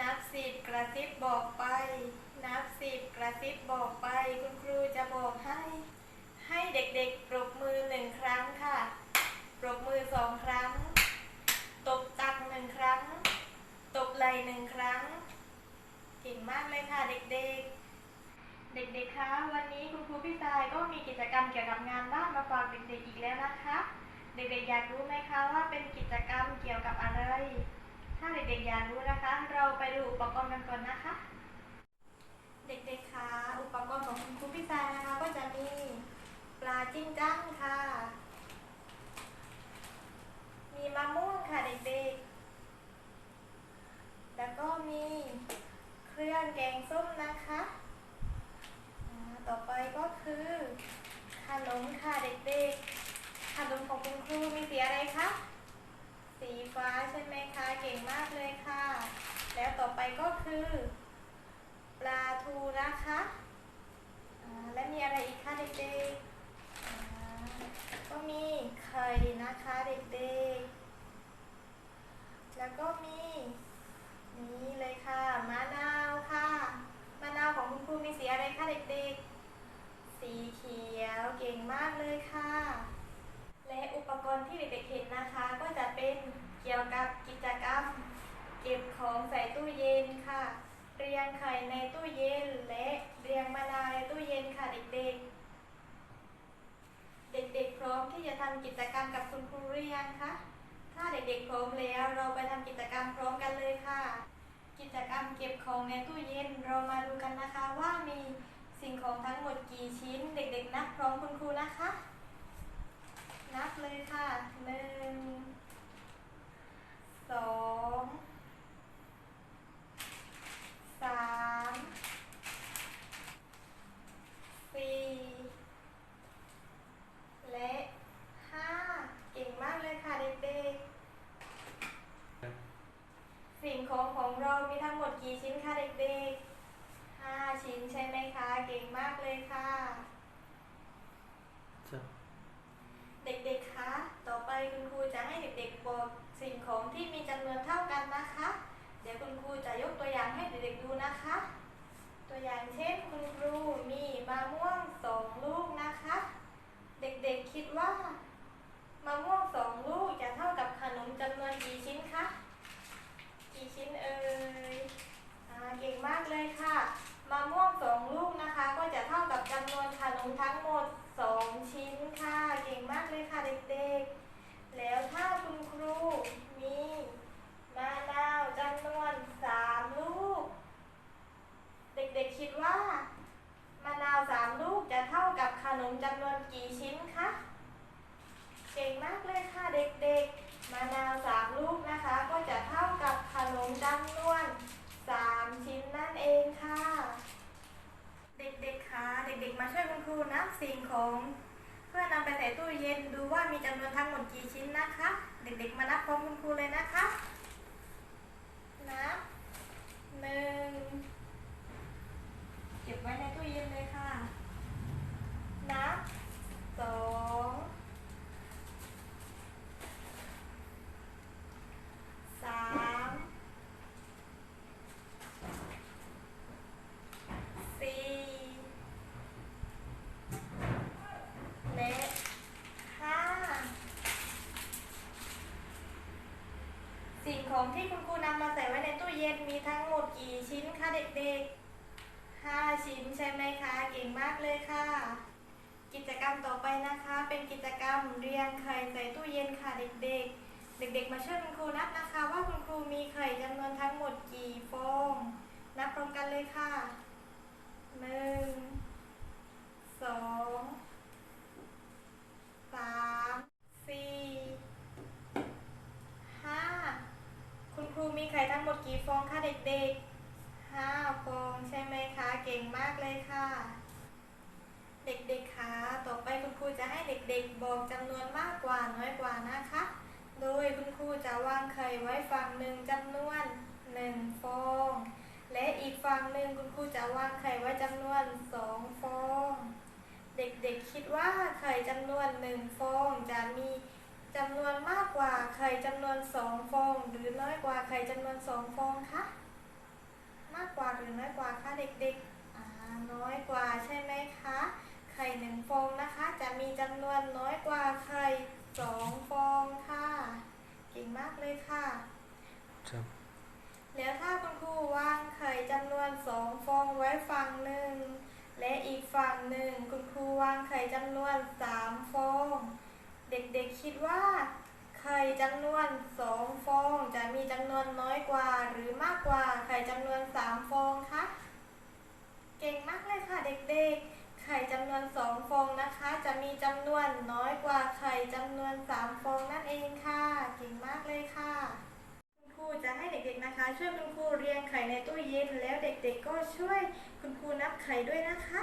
นับสิบกระซิบบอกไป นับสิบกระซิบบอกไป คุณครูจะบอกให้ ให้เด็กๆปรบมือหนึ่งครั้งค่ะ ปรบมือสองครั้ง ตบตักหนึ่งครั้ง ตบไหล่หนึ่งครั้ง เก่งมากเลยค่ะเด็กๆเด็กๆ คะ วันนี้คุณครูพี่ตายก็มีกิจกรรมเกี่ยวกับงานบ้านมาฝากเด็กๆ อีกแล้วนะคะ เด็กๆ อยากรู้ไหมคะว่าเป็นกิจกรรมเกี่ยวกับอะไร ถ้าเด็กๆอยากรู้นะคะ เราไปดูอุปกรณ์กันก่อนนะคะ เด็กๆคะอุปกรณ์ของคุณครูพิซานะคะ ก็จะมีปลาจิ้งจั้งค่ะ มีมะม่วงค่ะเด็กๆ แล้วก็มีเครื่องแกงส้มนะคะอ่าต่อไปก็คือขนมค่ะเด็กๆ ขนมของคุณครูมีสีอะไรคะ สีฟ้าใช่ไหมคะ เก่งมากเลยค่ะ แล้วต่อไปก็ คือ ปลาทูนะคะและมีอะไรอีกคะเด็กๆก็มีไข่นะคะเด็กๆ แล้วก็มีนี่เลยค่ะมะนาวค่ะมะนาวของคุณครูมีสีอะไรคะเด็กๆ สีเขียวเก่งมากเลยค่ะ และอุปกรณ์ที่เด็กๆเห็นนะคะ ก็จะเป็นเกี่ยวกับกิจกรรม เก็บของใส่ตู้เย็นค่ะ เรียงไข่ในตู้เย็นและเรียงมะนาวในตู้เย็นค่ะเด็กๆ เด็กๆพร้อมที่จะทำกิจกรรมกับคุณครูหรือยังคะ ถ้าเด็กๆพร้อมแล้วเราไปทำกิจกรรมพร้อมกันเลยค่ะ กิจกรรมเก็บของในตู้เย็นเรามาดูกันนะคะว่ามีสิ่งของทั้งหมดกี่ชิ้น เด็กๆนับพร้อมคุณครูนะคะ นับเลยค่ะหนึ่งสองสามสี่และห้าเก่งมากเลยค่ะเด็กๆ สิ่งของของเรามีทั้งหมดกี่ชิ้นคะเด็กๆห้าชิ้นใช่ไหมคะ เก่งมากเลยค่ะเด็กๆ คะ ต่อไปคุณครูจะให้เด็กๆ บอกสิ่งของที่มีจำนวนเท่ากันนะคะ เดี๋ยวคุณครูจะยกตัวอย่างให้เด็กๆ ดูนะคะ ตัวอย่างเช่นคุณครูมีมะม่วงสองลูกนะคะ เด็กๆ คิดว่ามะม่วงสองลูกจะเท่ากับขนมจำนวนกี่ชิ้นคะ กี่ชิ้นเอ่ยอ่าเก่งมากเลยค่ะมะม่วงสองลูกนะคะ ก็จะเท่ากับจำนวนขนมทั้งหมดสองชิ้นค่ะ เก่งมากเลยค่ะเด็กๆ แล้วถ้าคุณครูมีมะนาวจำนวนสามลูก เด็กๆคิดว่ามะนาวสามลูกจะเท่ากับขนมจำนวนกี่ชิ้นคะ เก่งมากเลยค่ะเด็กๆ มะนาวสามลูกนะคะ ก็จะเท่ากับขนมจำนวนสามชิ้นนั่นเองค่ะ เด็กๆ คะ เด็กๆ มาช่วยคุณครูนับ สิ่งของ เพื่อนำไปใส่ตู้เย็นดูว่ามีจำนวนทั้งหมดกี่ชิ้นนะคะ เด็กๆมานับพร้อมคุณครูเลยนะคะนับหนึ่งเก็บไว้ในตู้ ของที่คุณครูนำมาใส่ไว้ในตู้เย็นมีทั้งหมดกี่ชิ้นคะเด็กๆ 5 ชิ้นใช่ไหมคะ เก่งมากเลยค่ะ กิจกรรมต่อไปนะคะ เป็นกิจกรรมเรียงไข่ใส่ตู้เย็นค่ะเด็กๆ เด็กๆ มาช่วยคุณครูนับนะคะ ว่าคุณครูมีไข่จำนวนทั้งหมดกี่ฟอง นับพร้อมกันเลยค่ะ 1 2 ด็กๆ บอกจำนวนมากกว่าน้อยกว่านะคะ โดยคุณครูจะวางไข่ไว้ฝั่งหนึ่งจำนวนหนึ่งฟอง และอีกฝั่งหนึ่งคุณครูจะวางไข่ไว้จำนวนสองฟอง เด็กๆคิดว่าไข่จำนวนหนึ่งฟองจะมีจำนวนมากกว่าไข่จำนวนสองฟอง หรือน้อยกว่าไข่จำนวนสองฟองคะมากกว่าหรือน้อยกว่าคะเด็กๆน้อยกว่าใช่ไหมคะ ไข่หนึ่งฟองนะคะ จะมีจำนวนน้อยกว่าไข่สองฟองค่ะเก่งมากเลยค่ะครับแล้วถ้าคุณครูวางไข่จำนวนสองฟองไว้ฝั่งหนึ่งและอีกฝั่งหนึ่งคุณครูวางไข่จำนวนสามฟอง เด็กๆคิดว่า ไข่จำนวนสองฟองจะมีจำนวนน้อยกว่าหรือมากกว่าไข่จำนวนสามฟองคะเก่งมากเลยค่ะเด็กๆ ไข่จำนวนสองฟองนะคะ จะมีจำนวนน้อยกว่าไข่จำนวนสามฟองนั่นเองค่ะเก่งมากเลยค่ะ คุณครูจะให้เด็กๆนะคะ ช่วยคุณครูเรียงไข่ในตู้เย็นแล้วเด็กๆก็ช่วยคุณครูนับไข่ด้วยนะคะ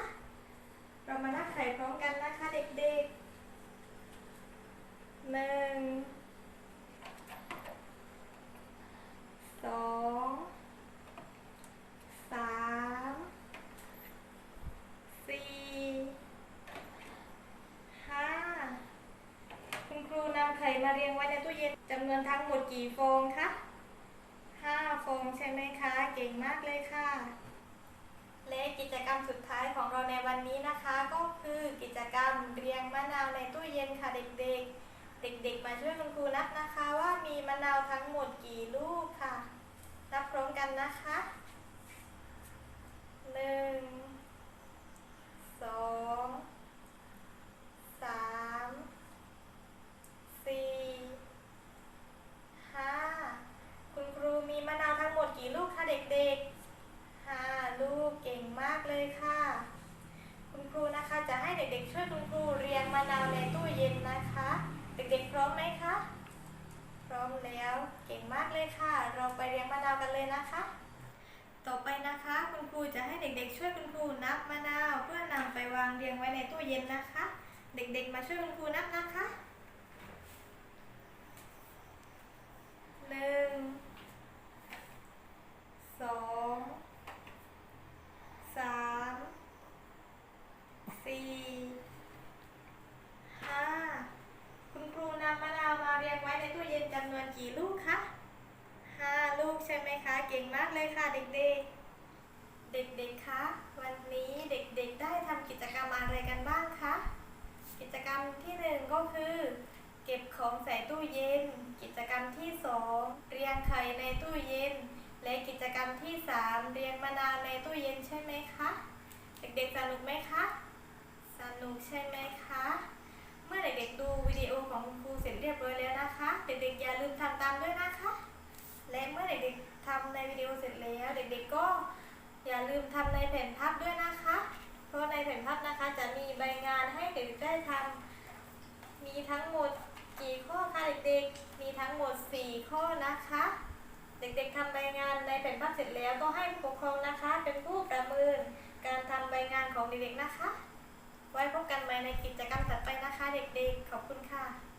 เรามานับไข่พร้อมกันนะคะเด็กๆหนึ่งสองสามสี่ห้าคุณครูนำไข่มาเรียงไว้ในตู้เย็นจำน กี่โฟองคะห้าโฟองใช่ไหมคะ เก่งมากเลยค่ะ และกิจกรรมสุดท้ายของเราในวันนี้นะคะ ก็คือกิจกรรมเรียงมะนาวในตู้เย็นค่ะเด็กๆ เด็กๆ มาช่วยคุณครูนับนะคะ ว่ามีมะนาวทั้งหมดกี่ลูกค่ะ นับพร้อมกันนะคะหนึ่งสองสามสี่ห้าคุณครูมีมะนาวทั้งหมดกี่ลูกคะเด็กๆ ค่ะลูกเก่งมากเลยค่ะ คุณครูนะคะจะให้เด็กๆช่วยคุณครูเรียงมะนาวในตู้เย็นนะคะ เด็กๆพร้อมไหมคะ พร้อมแล้วเก่งมากเลยค่ะ เราไปเรียงมะนาวกันเลยนะคะ ต่อไปนะคะ คุณครูจะให้เด็กๆ ช่วยคุณครูนับมะนาวเพื่อนำไปวางเรียงไว้ในตู้เย็นนะคะ เด็กๆ มาช่วยคุณครูนับนะคะหนึ่งสองสาม สี่ห้าคุณครูนำมะนาวมาเรียงไว้ในตู้เย็นจำนวนกี่ลูกคะห้าลูกใช่ไหมคะ เก่งมากเลยค่ะเด็กๆ เด็กๆ คะ วันนี้เด็กๆ ได้ทำกิจกรรมอะไรกันบ้างคะ กิจกรรมที่หนึ่งก็คือ เก็บของใส่ตู้เย็น กิจกรรมที่สองเรียงไข่ในตู้เย็น และกิจกรรมที่สามเรียงมะนาวในตู้เย็นใช่ไหมคะ เด็กๆ สนุกไหมคะ สนุกใช่ไหมคะ เมื่อเด็กๆดูวิดีโอของคุณครูเสร็จเรียบร้อยแล้วนะคะ เด็กๆอย่าลืมทำตามด้วยนะคะ และเมื่อเด็กๆทำในวิดีโอเสร็จแล้ว เด็กๆก็อย่าลืมทำในแผ่นพับด้วยนะคะ เพราะในแผ่นพับนะคะจะมีใบงานให้เด็กๆได้ทำมีทั้งหมดกี่ข้อคะเด็กๆ มีทั้งหมด 4 ข้อนะคะ เด็กๆทำใบงานในแผ่นพับเสร็จแล้วก็ให้ผู้ปกครองนะคะ เป็นผู้ประเมินการทำใบงานของเด็กๆนะคะ ไว้พบกันใหม่ในกิจกรรมถัดไปนะคะเด็กๆ ขอบคุณค่ะ